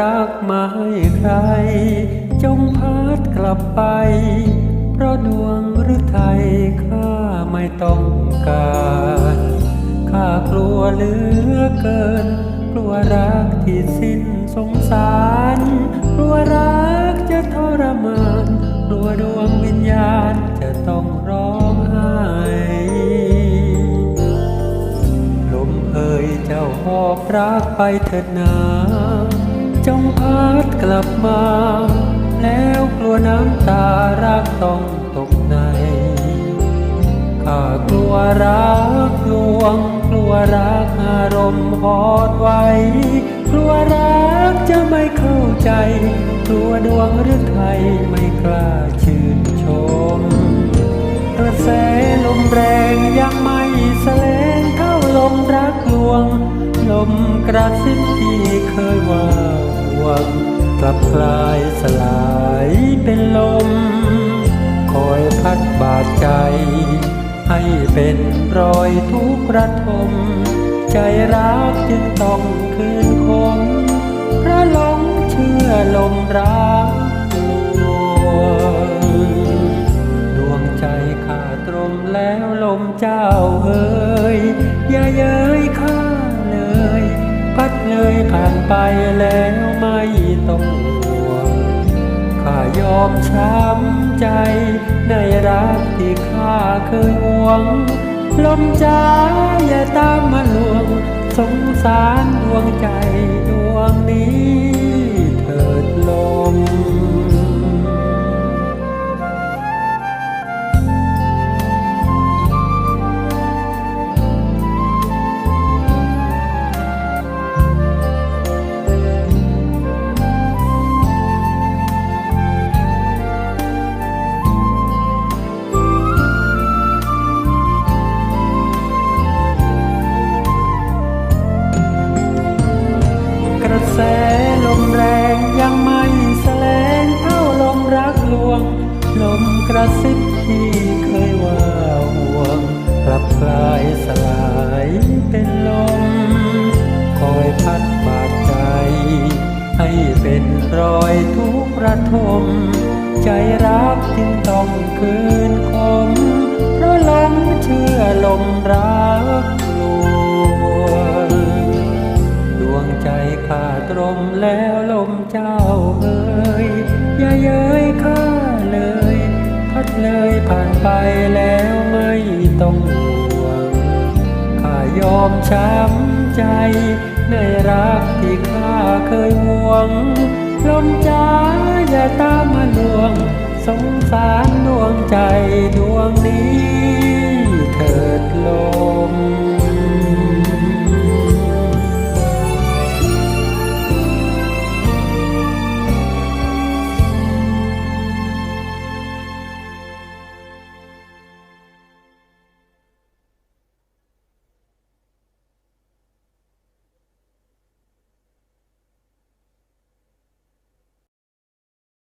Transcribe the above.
รักมาให้ใคร จงพัดกลับไป เพราะดวงหรือไทยข้าไม่ต้องการข้ากลัวเหลือเกิน กลัวรักที่สิ้นสงสาร กลัวรักจะทรมาน กลัวดวงวิญญาณจะต้องร้องไห้ลมเอ่ยเจ้าหอบรักไปเถิดนา จงพัดกลับมา แล้วกลัวน้ำตารักต้องตกในข้ากลัวรักลวง กลัวรักอารมณ์หอดไว้ กลัวรักจะไม่เข้าใจ กลัวดวงหรือไทยไม่กล้าชื่นชม กระแสลมแรงยังไม่แสลงเท่าลมรักลวง ลมกระซิบที่เคยว่า วงกลับกลายสลายเป็นลม คอยพัดบาดใจ ให้เป็นรอยทุกข์ระทม ใจรักจึงต้องคืนคมเพราะหลงเชื่อลมรักลวงดวงใจข้าตรมแล้วลมเจ้าเอ๋ยอย่าเย้ยข้าเลย พัดเลยผ่านไปแล้ว อมช้ำใจในรักที่ข้าเคยหวง ลมจ้าอย่าตามมาลวง สงสารดวงใจดวงนี้เถิดลม กระซิบที่เคยว่าห่วงกลับกลายสลายเป็นลม คอยพัดบาดใจ ให้เป็นรอยทุกระทม ใจรักจึงต้องคืนคมเพราะลงเชื่อลมรักลวงดวงใจขาตรมแล้ว อมช้ำใจ ในรักที่ข้าเคยหวงลมจ้าอย่าตามมาลวง สงสารดวงใจดวงนี้